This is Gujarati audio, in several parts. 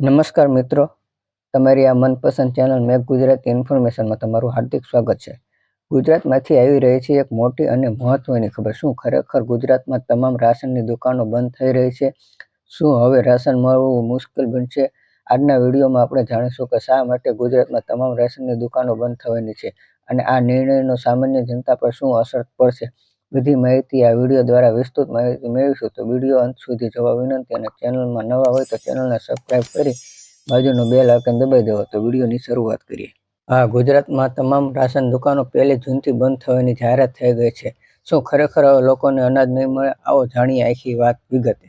નમસ્કાર મિત્રો. તમારી આ મનપસંદ ચેનલ મેક ગુજરાતી ઇન્ફોર્મેશનમાં તમારું હાર્દિક સ્વાગત છે. ગુજરાતમાંથી આવી રહી છે એક મોટી અને મહત્વની ખબર. શું ખરેખર ગુજરાતમાં તમામ રાશનની દુકાનો બંધ થઈ રહી છે? શું હવે રાશન મળવું મુશ્કેલ બનશે? આજના વિડીયોમાં આપણે જાણીશું કે શા માટે ગુજરાતમાં તમામ રાશનની દુકાનો બંધ થવાની છે અને આ નિર્ણયનો સામાન્ય જનતા પર શું અસર પડશે? બધી માહિતી આ વીડિયો દ્વારા વિસ્તૃત માહિતી મેળવીશું. તો વીડિયો અંત સુધી જોવા વિનંતી અને ચેનલમાં નવા હોય તો ચેનલને સબસ્ક્રાઇબ કરી બાજુનું બેલ આઇકન દબાઈ દેવો. તો વિડીયોની શરૂઆત કરીએ. હા, ગુજરાતમાં તમામ રાશન દુકાનો પહેલી જૂનથી બંધ થવાની જાહેરાત થઈ ગઈ છે. શું ખરેખર હવે લોકોને અનાજ નહીં મળે? આવો જાણીએ આખી વાત વિગતે.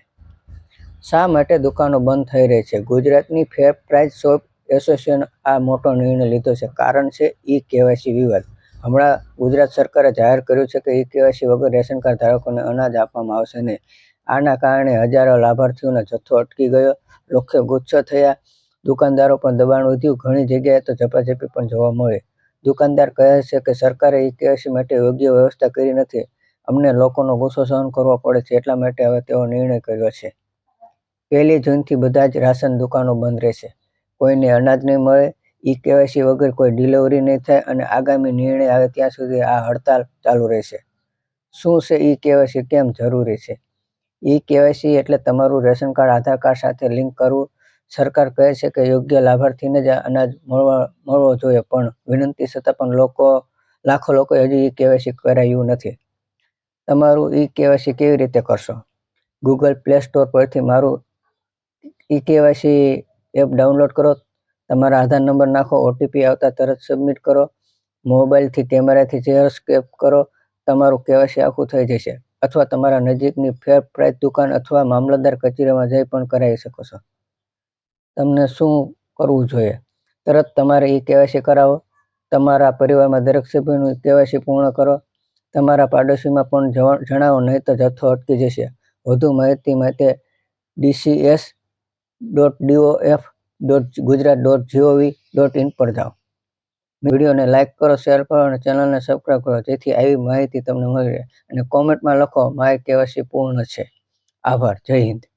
શા માટે દુકાનો બંધ થઈ રહી છે? ગુજરાતની ફેર પ્રાઇસ શોપ એસોસિએશન આ મોટો નિર્ણય લીધો છે. કારણ છે ઈ કેવાયસી વિવાદ. હમણાં ગુજરાત સરકારે જાહેર કર્યું છે કે ઈ કેવાયસી વગર રેશન કાર્ડ ધારકોને અનાજ આપવામાં આવશે નહીં. આના કારણે હજારો લાભાર્થીઓનો જથ્થો અટકી ગયો. લોકો ગુસ્સો થયા. દુકાનદારો પણ દબાણ વધ્યું. ઘણી જગ્યાએ તો ઝપાઝપી પણ જોવા મળી. દુકાનદાર કહે છે કે સરકારે ઈ કેવાયસી માટે યોગ્ય વ્યવસ્થા કરી નથી. અમને લોકોનો ગુસ્સો સહન કરવો પડે છે. એટલા માટે હવે તેઓ નિર્ણય કર્યો છે. પહેલી જૂનથી બધા જ રાશન દુકાનો બંધ રહેશે. કોઈને અનાજ નહીં મળે. ઈ કેવાયસી વગર કોઈ ડિલિવરી નહીં થાય અને આગામી નિર્ણય આવે ત્યાં સુધી આ હડતાલ ચાલુ રહેશે. શું છે ઈ કેવાયસી કેમ જરૂરી છે? ઈ કેવાયસી એટલે તમારું રેશન કાર્ડ, આધાર કાર્ડ સાથે લિંક કરવું. સરકાર કહે છે કે યોગ્ય લાભાર્થીને જ અનાજ મળવા, મળવો જોઈએ, પણ વિનંતી છતાં પણ લોકો, લાખો લોકોએ હજી ઈ કેવાયસી કરાયું નથી. તમારું ઈ કેવાયસી કેવી રીતે કરશો? ગૂગલ પ્લે સ્ટોર પરથી મારું ઈ કેવાયસી એપ ડાઉનલોડ કરો તમારા આધાર નંબર નાખો ઓટીપી આવતા તરત સબમિટ કરો. મોબાઈલથી કેમેરાથી ચેર સ્કેપ કરો. તમારું કેવાયસી આખું થઈ જશે. અથવા તમારા નજીકની ફેર પ્રાઇસ દુકાન અથવા મામલતદાર કચેરીમાં જઈ પણ કરાવી શકો છો. તમને શું કરવું જોઈએ? તરત તમારે એ કેવાયસી કરાવો. તમારા પરિવારમાં દરેક સભ્યનું કેવાયસી પૂર્ણ કરો. તમારા પાડોશીમાં પણ જણાવો, નહીં તો જથ્થો અટકી જશે. વધુ માહિતી માટે DCS dot DOF dot Gujarat dot GOV dot in પર જાઓ. વિડીયોને લાઇક કરો શેર કરો અને ચેનલને સબસ્ક્રાઈબ કરો, જેથી આવી માહિતી તમને મળી રહે. અને કોમેન્ટમાં લખો, માય કેવાસી પૂર્ણ છે. આભાર. જય હિન્દ.